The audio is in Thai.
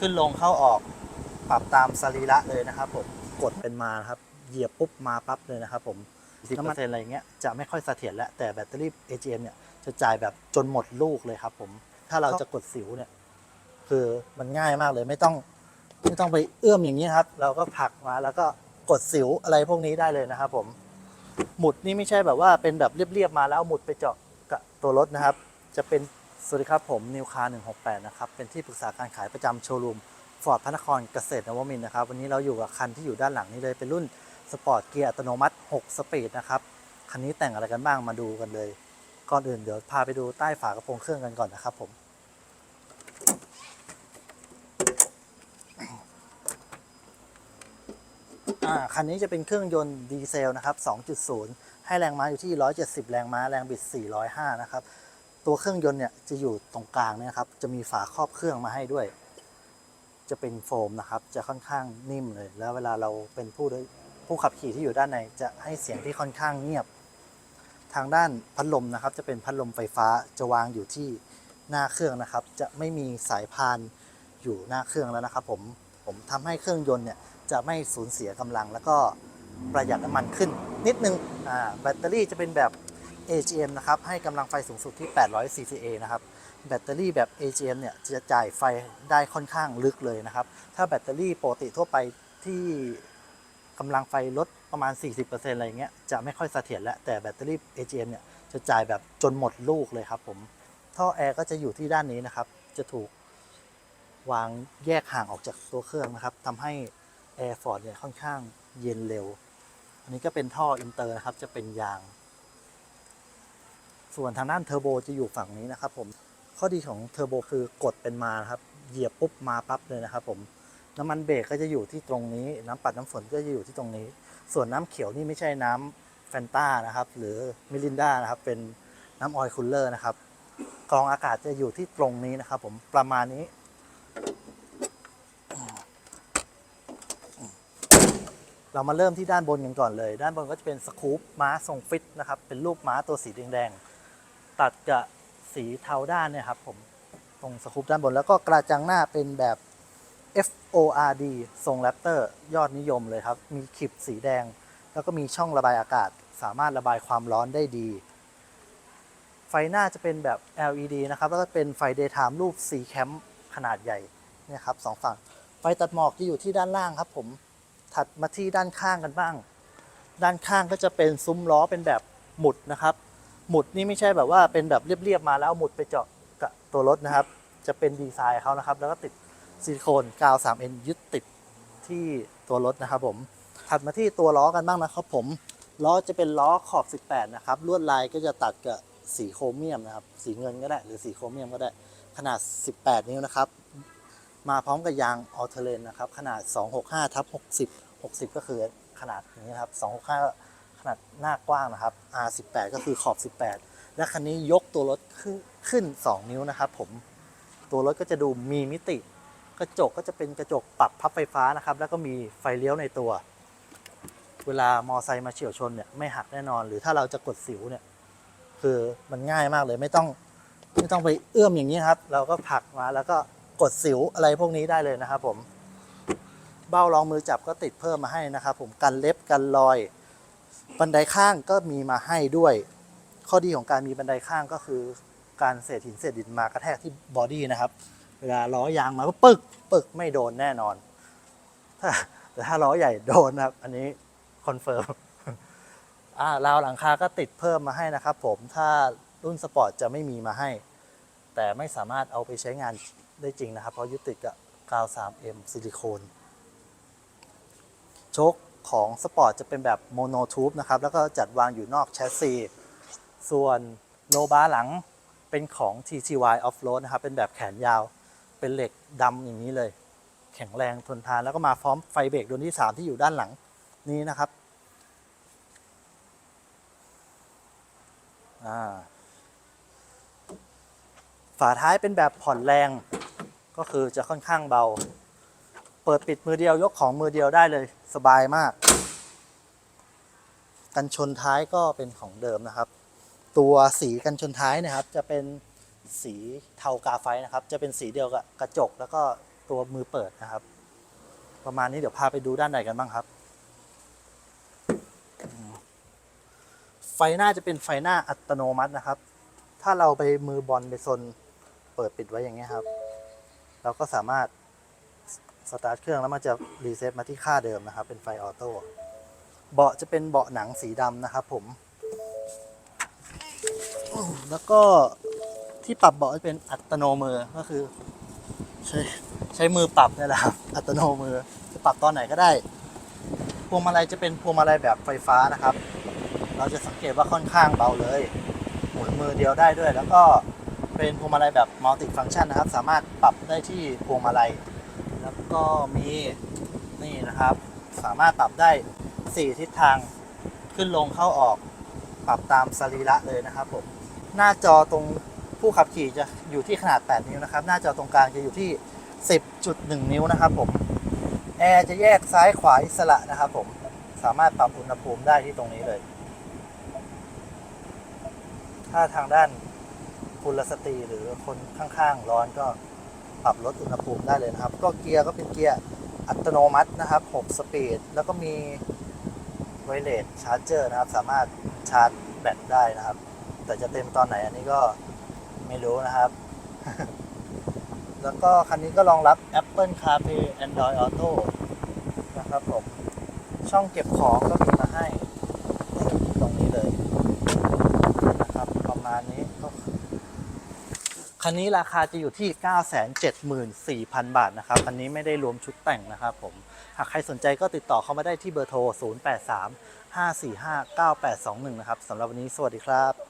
ขึ้นลงเข้าออกปรับตามสรีระเลยนะครับผมกดเป็นมาครับ เหยียบปุ๊บมาปั๊บเลยนะครับผมสิบเปอร์เซ็นต์อะไรเงี้ยจะไม่ค่อยเสถียรแล้วแต่แบตเตอรี่ AGM เนี่ยจะจ่ายแบบจนหมดลูกเลยครับผม ถ้าเราจะกดสิวเนี่ย คือมันง่ายมากเลยไม่ต้องไม่ต้องไปเอื้อมอย่างนี้ครับ เราก็ผลักมาแล้วก็กดสิวอะไรพวกนี้ได้เลยนะครับ ผม หมุดนี่ไม่ใช่แบบว่าเป็นแบบเรียบๆมาแล้วหมุดไปเจาะกับตัวรถนะครับ จะเป็น สวัสดีครับผมนิวคา168 นะครับ เป็นที่ปรึกษาการขายประจำโชว์รูมฟอร์ดพระนครเกษตรนวมินทร์นะครับ วันนี้เราอยู่กับคันที่อยู่ด้านหลังนี้เลยเป็นรุ่นสปอร์ตเกียร์อัตโนมัติ 6 สปีดนะครับ คันนี้แต่งอะไรกันบ้างมาดูกันเลย ก่อนอื่นเดี๋ยวพาไปดูใต้ฝากระโปรงเครื่องกันก่อนนะครับผมคันนี้จะเป็นเครื่องยนต์ดีเซลนะครับ 2.0 ให้แรงม้าอยู่ที่ 170 แรงม้า แรงบิด 405 นะครับ ตัวเครื่องยนต์เนี่ยจะอยู่ตรงกลางเนี่ยครับ จะมีฝาครอบเครื่องมาให้ด้วย จะเป็นโฟมนะครับ จะค่อนข้างนิ่มเลย แล้วเวลาเราเป็นผู้โดยผู้ขับขี่ที่อยู่ด้านในจะให้เสียงที่ค่อนข้างเงียบ ทางด้านพัดลมนะครับ จะเป็นพัดลมไฟฟ้าจะวางอยู่ที่หน้าเครื่องนะครับ จะไม่มีสายพานอยู่หน้าเครื่องแล้วนะครับ ผมผมทำให้เครื่องยนต์เนี่ยจะไม่สูญเสียกำลังแล้วก็ประหยัดน้ำมันขึ้นนิดนึงอ่าแบตเตอรี่จะเป็นแบบ AGM นะครับ ให้กำลังไฟสูงสุดที่ 800 CCA นะครับ แบตเตอรี่แบบ AGM เนี่ย จะจ่ายไฟได้ค่อนข้างลึกเลยนะครับ ถ้าแบตเตอรี่ปกติทั่วไปที่กำลังไฟลดประมาณ 40%อะไรเงี้ย จะไม่ค่อยเสถียรแล้ว แต่แบตเตอรี่ AGM เนี่ย จะจ่ายแบบจนหมดลูกเลยครับผม ท่อแอร์ก็จะอยู่ที่ด้านนี้นะครับ จะถูกวางแยกห่างออกจากตัวเครื่องนะครับทำให้แอร์ฟอร์ดเนี่ยค่อนข้างเย็นเร็ว อันนี้ก็เป็นท่ออินเตอร์นะครับ จะเป็นยาง ส่วนทางด้านเทอร์โบจะอยู่ฝั่งนี้นะครับผมข้อดีของเทอร์โบคือกดเป็นมาครับเหยียบปุ๊บมาปั๊บเลยนะครับผมน้ำมันเบรกก็จะอยู่ที่ตรงนี้ น้ำปัดน้ำฝนก็จะอยู่ที่ตรงนี้ ส่วนน้ำเขียวนี่ไม่ใช่น้ำแฟนต้านะครับ หรือมิรินดานะครับเป็นน้ำออยล์คูลเลอร์นะครับกรองอากาศจะอยู่ที่ตรงนี้นะครับ ผมประมาณนี้ เรามาเริ่มที่ด้านบนกันก่อนเลย ด้านบนก็จะเป็นสกูปม้าทรงฟิตนะครับ เป็นรูปม้าตัวสีแดงๆ ตัดกับสีเทาด้านเนี่ยครับผมตรงสกูปด้านบนแล้วก็กระจังหน้าเป็นแบบ FORD ทรงแรปเตอร์ยอดนิยมเลยครับ มีขีบสีแดง แล้วก็มีช่องระบายอากาศ สามารถระบายความร้อนได้ดี ไฟหน้าจะเป็นแบบ LED นะครับ แล้วก็เป็นไฟ daytime รูป C cam ขนาดใหญ่เนี่ยครับสองฝั่ง ไฟตัดหมอกจะอยู่ที่ด้านล่างครับผม ถัดมาที่ด้านข้างกันบ้าง ด้านข้างก็จะเป็นซุ้มล้อเป็นแบบหมุดนะครับ หมุดนี่ไม่ใช่แบบว่าเป็นแบบเรียบๆมาแล้วเอาหมุดไปเจาะกับตัวรถนะครับ จะเป็นดีไซน์เขานะครับ แล้วก็ติดซิลิโคนกาว 3N ยึดติดที่ตัวรถนะครับผมถัดมาที่ตัวล้อกันบ้างนะครับผมล้อจะเป็นล้อขอบ 18 นะครับ ลวดลายก็จะตัดกับสีโครเมียมนะครับ สีเงินก็ได้ หรือสีโครเมียมก็ได้ ขนาด 18 นิ้วนะครับ มาพร้อมกับยางออเทเลนนะครับ ขนาด 265ทับ60 60 ก็คือขนาดนี้ครับ 265ก็ ขนาดหน้ากว้างนะครับ R18 ก็คือขอบ 18 และคันนี้ยกตัวรถขึ้นขึ้น 2 นิ้วนะครับ ผม ตัวรถก็จะดูมีมิติ กระจกก็จะเป็นกระจกปรับพับไฟฟ้านะครับ แล้วก็มีไฟเลี้ยวในตัว เวลามอไซค์มาเฉียวชนเนี่ยไม่หักแน่นอน หรือถ้าเราจะกดสิวเนี่ย คือมันง่ายมากเลยไม่ต้องไม่ต้องไปเอื้อมอย่างนี้ครับ เราก็ผลักมาแล้วก็กดสิวอะไรพวกนี้ได้เลยนะครับ ผม เบ้ารองมือจับก็ติดเพิ่มมาให้นะครับ ผมกันเล็บกันรอย บันไดข้างก็มีมาให้ด้วย ข้อดีของการมีบันไดข้างก็คือการเศษหินเศษดินมากระแทกที่บอดี้นะครับ เวลาล้อยางมาก็ปึกปึกไม่โดนแน่นอน ถ้าแต่ถ้าล้อใหญ่โดนครับ อันนี้คอนเฟิร์มอ่าราวหลังคาก็ติดเพิ่มมาให้นะครับ ผมถ้ารุ่นสปอร์ตจะไม่มีมาให้ แต่ไม่สามารถเอาไปใช้งานได้จริงนะครับ เพราะยึดติดกับกาว 3M ซิลิโคน โชค ของสปอร์ตจะเป็นแบบโมโนทูบนะครับ แล้วก็จัดวางอยู่นอกแชสซี ส่วนโลบาร์หลังเป็นของ TTY Offroad นะครับ เป็นแบบแขนยาว เป็นเหล็กดำอย่างนี้เลย แข็งแรงทนทาน แล้วก็มาพร้อมไฟเบรกดวงที่ 3 ที่อยู่ด้านหลังนี้นะครับฝาท้ายเป็นแบบผ่อนแรง ก็คือจะค่อนข้างเบา เปิดปิดมือเดียวยกของมือเดียวได้เลยสบายมาก กันชนท้ายก็เป็นของเดิมนะครับ ตัวสีกันชนท้ายนะครับ จะเป็นสีเทากาไฟนะครับ จะเป็นสีเดียวกับกระจก แล้วก็ตัวมือเปิดนะครับ ประมาณนี้เดี๋ยวพาไปดูด้านในกันบ้างครับ ไฟหน้าจะเป็นไฟหน้าอัตโนมัตินะครับ ถ้าเราไปมือบอลไปซนเปิดปิดไว้อย่างเงี้ยครับ เราก็สามารถ สตาร์ทเครื่องแล้วมันจะรีเซ็ตมาที่ค่าเดิมนะครับ เป็นไฟออโต้เบาะจะเป็นเบาะหนังสีดำนะครับ ผม แล้วก็ที่ปรับเบาะจะเป็นอัตโนมือก็คือ ใช้ใช้มือปรับนี่แหละครับอัตโนมือจะปรับตอนไหนก็ได้พวงมาลัยจะเป็นพวงมาลัยแบบไฟฟ้านะครับ เราจะสังเกตว่าค่อนข้างเบาเลยหมุนมือเดียวได้ด้วย แล้วก็เป็นพวงมาลัยแบบมัลติฟัง c t ชันนะครับ สามารถปรับได้ที่พวงมาลัย แล้วก็มีนี่นะครับ สามารถปรับได้ 4 ทิศทางขึ้นลงเข้าออกปรับตามสรีระเลยนะครับผมหน้าจอตรงผู้ขับขี่จะอยู่ที่ขนาด 8 นิ้วนะครับ หน้าจอตรงกลางจะอยู่ที่ 10.1 นิ้วนะครับผมแอร์จะแยกซ้ายขวาอิสระนะครับผมสามารถปรับอุณหภูมิได้ที่ตรงนี้เลย ถ้าทางด้านคุณสตรีหรือคนข้างๆร้อนก็ ปรับลดอุณหภูมิได้เลยนะครับ ก็เกียร์ก็เป็นเกียร์อัตโนมัตินะครับ 6 สปีด แล้วก็มีไวเลสชาร์จเจอร์นะครับ สามารถชาร์จแบตได้นะครับ แต่จะเต็มตอนไหนอันนี้ก็ไม่รู้นะครับ แล้วก็คันนี้ก็รองรับ Apple CarPlay Android Auto นะครับผม ช่องเก็บของก็มีมาให้นี่ตรงนี้เลยนะครับ ประมาณนี้ก็ คันนี้ราคาจะอยู่ที่ 974,000 บาทนะครับ คันนี้ไม่ได้รวมชุดแต่งนะครับผม หากใครสนใจก็ติดต่อเข้ามาได้ที่เบอร์โทร 083 545 9821 นะครับสำหรับวันนี้สวัสดีครับ